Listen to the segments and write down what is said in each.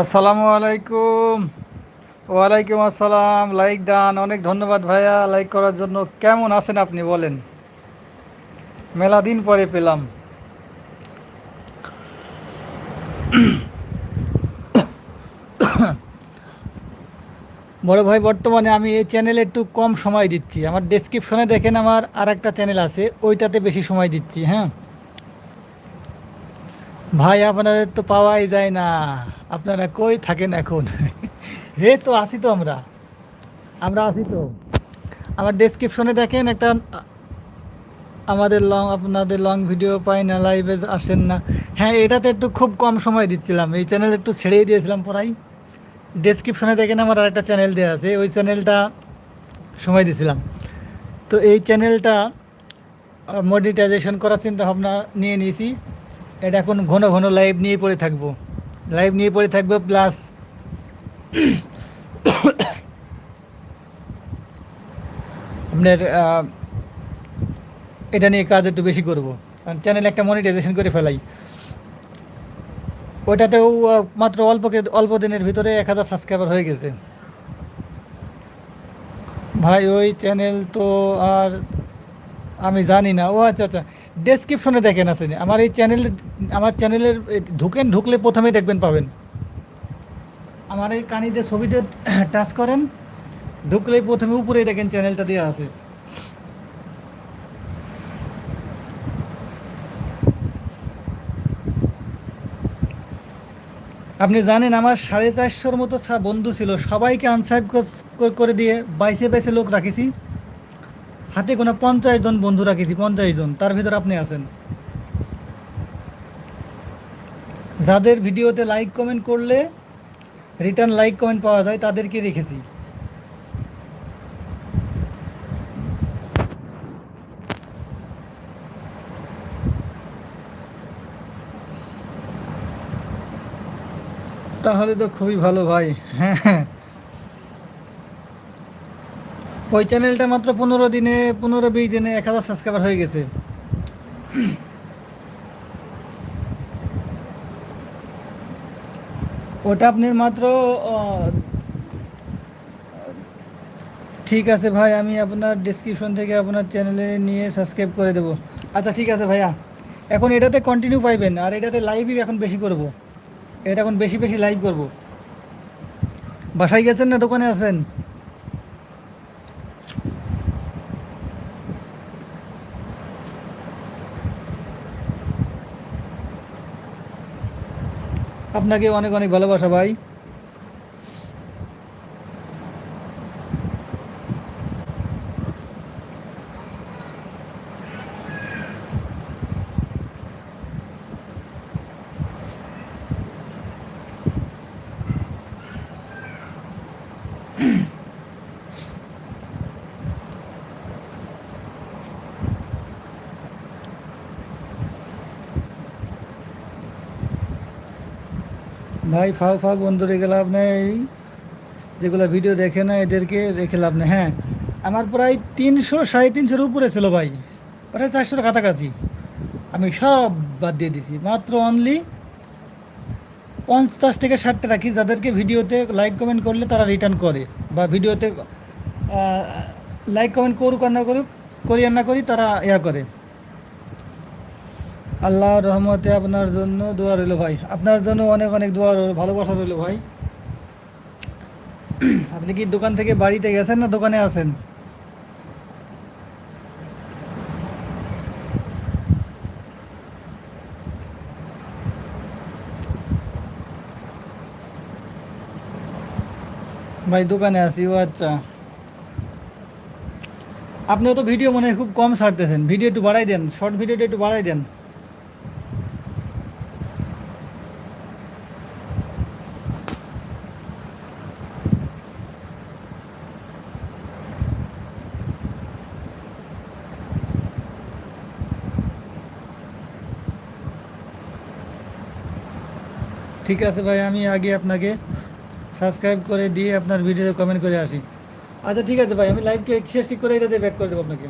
আসসালামু আলাইকুম। ওয়ালাইকুম আসসালাম। Like done. অনেক ধন্যবাদ ভাইয়া লাইক করার জন্য। কেমন আছেন আপনি বলেন? মেলা দিন পরে পেলাম। বড় ভাই, বর্তমানে আমি এই চ্যানেলে একটু কম সময় দিচ্ছি। আমার ডেসক্রিপশনে দেখেন আমার আর একটা চ্যানেল আছে। ওইটাতে বেশি সময় দিচ্ছি হ্যাঁ? ভাই, আপনাদের তো পাওয়াই যায় না। আপনারা কই থাকেন এখন? হে তো আসি তো আমরা। আমরা আসি তো। আমার ডেসক্রিপশনে দেখেন, একটা, আমাদের লং আপনাদের লং ভিডিও পাই না লাইভে আসেন না। হ্যাঁ এটাতে একটু খুব কম সময় দিচ্ছিলাম। এই চ্যানেল একটু ছেড়েই দিয়েছিলাম পড়াই। ডেসক্রিপশনে দেখেন, আমার আরেকটা চ্যানেল দেওয়া আছে। ওই চ্যানেলটা সময় দিয়েছিলাম তো এই চ্যানেলটা মডিটাইজেশন করার চিন্তা ভাবনা নিয়ে নিয়েছি। এটা এখন ঘন ঘন লাইভ নিয়ে পড়ে থাকব। লাইভ নিয়ে পড়ে থাকব প্লাস আপনার এটা নিয়ে কাজ একটু বেশি করব। কারণ চ্যানেল একটা মনিটাইজেশন করে ফেলাই। ওইটাতেও মাত্র অল্প অল্প দিনের ভিতরে এক হাজার সাবস্ক্রাইবার হয়ে গেছে। ভাই, ওই চ্যানেল তো আর আমি জানি না। ও আচ্ছা আচ্ছা। ডেসক্রিপশনে দেখেন আছে আমার এই চ্যানেল আমার চ্যানেলের ঢুকেন, ঢুকলে প্রথমেই দেখবেন পাবেন। আমার এই কানিতে ছবিতে টাচ করেন, ঢুকলেই প্রথমে উপরেই দেখেন চ্যানেলটা দেওয়া আছে। আপনি জানেন আমার সাড়ে চারশোর মতো বন্ধু ছিল, সবাইকে আনসাইব করে দিয়ে বাইশে বাইশে লোক রাখেছি। হাতে কোনো পঞ্চাশ জন বন্ধু রাখেছি, পঞ্চাশ জন, তার ভিতরে আপনি আছেন। যাদের ভিডিওতে লাইক কমেন্ট করলে রিটার্ন লাইক কমেন্ট পাওয়া যায়, তাদেরকে রেখেছি। তাহলে তো খুবই ভালো ভাই। হ্যাঁ হ্যাঁ। ওই চ্যানেলটা মাত্র পনেরো দিনে, পনেরো বিশ দিনে এক হাজার সাবস্ক্রাইবার হয়ে গেছে। ওটা আপনি মাত্র ঠিক আছে ভাই, আমি আপনার ডিসক্রিপশন থেকে আপনার চ্যানেলে নিয়ে সাবস্ক্রাইব করে দেবো। আচ্ছা ঠিক আছে ভাইয়া। এখন এটাতে কন্টিনিউ পাইবেন, আর এটাতে লাইভই এখন বেশি করব। এটা এখন বেশি বেশি লাইভ করব। বাসায় গেছেন না, দোকানে আছেন? আপনাকে অনেক অনেক ভালোবাসা ভাই। ভাই ফাও ফাও বন্ধু রেখে লাভ নেই। যেগুলো ভিডিও দেখে না, এদেরকে রেখে লাভ নেই। হ্যাঁ আমার প্রায় তিনশো, সাড়ে তিনশোর উপরে ছিল ভাই। প্রায় চারশোর কাছাকাছি। আমি সব বাদ দিয়ে দিছি। মাত্র অনলি পঞ্চাশ থেকে ষাটটা রাখি যাদেরকে ভিডিওতে লাইক কমেন্ট করলে তারা রিটার্ন করে। বা ভিডিওতে লাইক কমেন্ট করুক আর না করুক, করি আর না করি তারা ইয়া করে। আল্লাহর রহমতে আপনার জন্য দোয়া রইল ভাই। আপনার জন্য অনেক অনেক দোয়া ভালোবাসা রইল ভাই। আপনি কি দোকান থেকে বাড়িতে গেছেন না দোকানে আছেন? ভাই, দোকানে আছি, ও আচ্ছা। আপনিও তো ভিডিও মনে খুব কম ছাড়তেছেন। ভিডিও একটু বাড়াই দেন, শর্ট ভিডিওটা একটু বাড়াই দেন। ঠিক আছে ভাই, আমি আগে আপনাকে সাবস্ক্রাইব করে দিয়ে আপনার ভিডিওতে কমেন্ট করে আসি। আচ্ছা ঠিক আছে ভাই, আমি লাইভকে শেষ ঠিক করে এটাতে ব্যাক করে দেবো আপনাকে।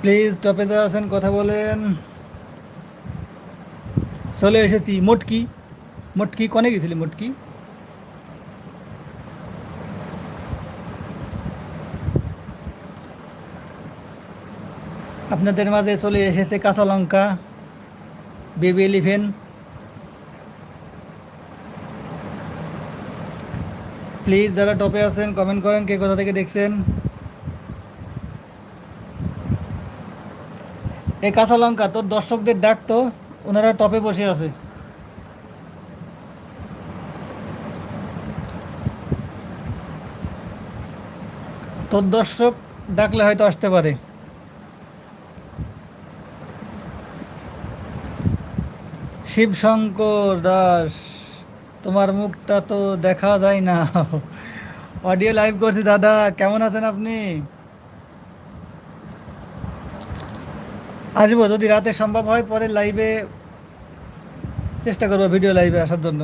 প্লিজ টপে যা আছেন, কথা বলেন। চলে এসেছি, মোটকি। মোটকি, কনে গেছিলি মোটকি? আপনাদের মাঝে চলে এসেছে কাঁচা লঙ্কা, বেবি এলিফেন প্লিজ যারা টপে আছেন কমেন্ট করেন, কে কোথা থেকে দেখছেন। এই কাঁচা লঙ্কা, তোর দর্শকদের ডাক তো, ওনারা টপে বসে আছে। তোর দর্শক ডাকলে হয়তো আসতে পারে। শিবশঙ্কর দাস, তোমার মুখটা তো দেখা যায় না। অডিও লাইভ করছি, দাদা, কেমন আছেন আপনি? আসব যদি রাতে সম্ভব হয়, পরে লাইভে চেষ্টা করব ভিডিও লাইভে আসার জন্য।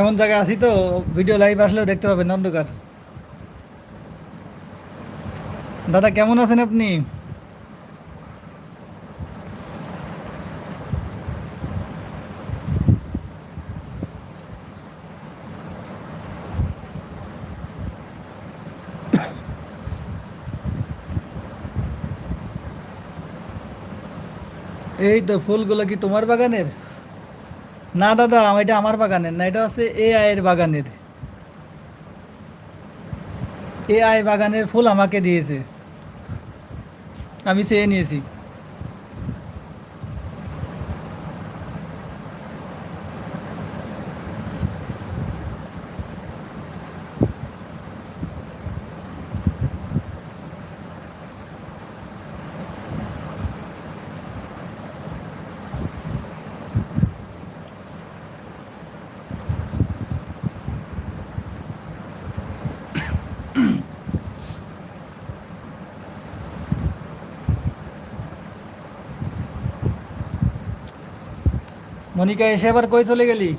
এমন জায়গায় আছি তো ভিডিও লাইভ আসলেও দেখতে পাবেন অন্ধকার। দাদা, কেমন আছেন আপনি? এই তো ফুলগুলো কি তোমার বাগানের? না দাদা, এটা আমার বাগানের না, এটা হচ্ছে এ আয়ের বাগানের। এ আই বাগানের ফুল আমাকে দিয়েছে। আমি চেয়ে নিয়েছি। মনিকা এসে আবার কই চলে গেলি?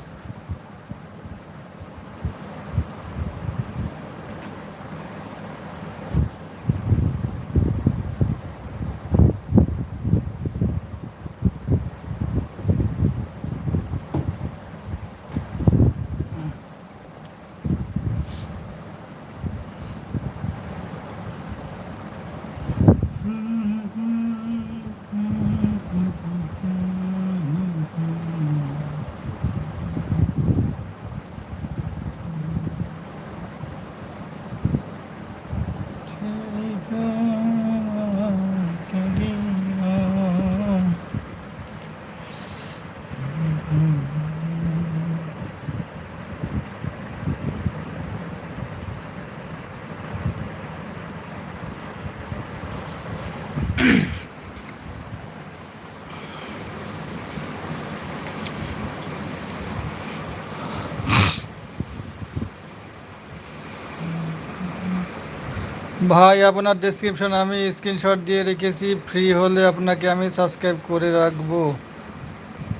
ভাই, আপনার ডেসক্রিপশন আমি স্ক্রিনশট দিয়ে রেখেছি। ফ্রি হলে আপনাকে আমি সাবস্ক্রাইব করে রাখব।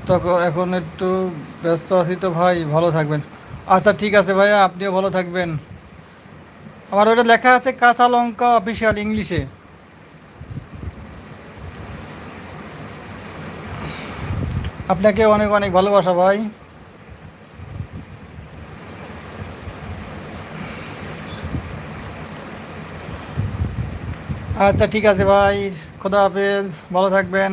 তখন এখন একটু ব্যস্ত আছি তো ভাই, ভালো থাকবেন। আচ্ছা ঠিক আছে ভাইয়া, আপনিও ভালো থাকবেন। আমার ওটা লেখা আছে, কাঁচা লঙ্কা অফিসিয়াল ইংলিশে আপনাকে অনেক অনেক ভালোবাসা ভাই। আচ্ছা ঠিক আছে ভাই। খোদা হাফেজ। ভালো থাকবেন।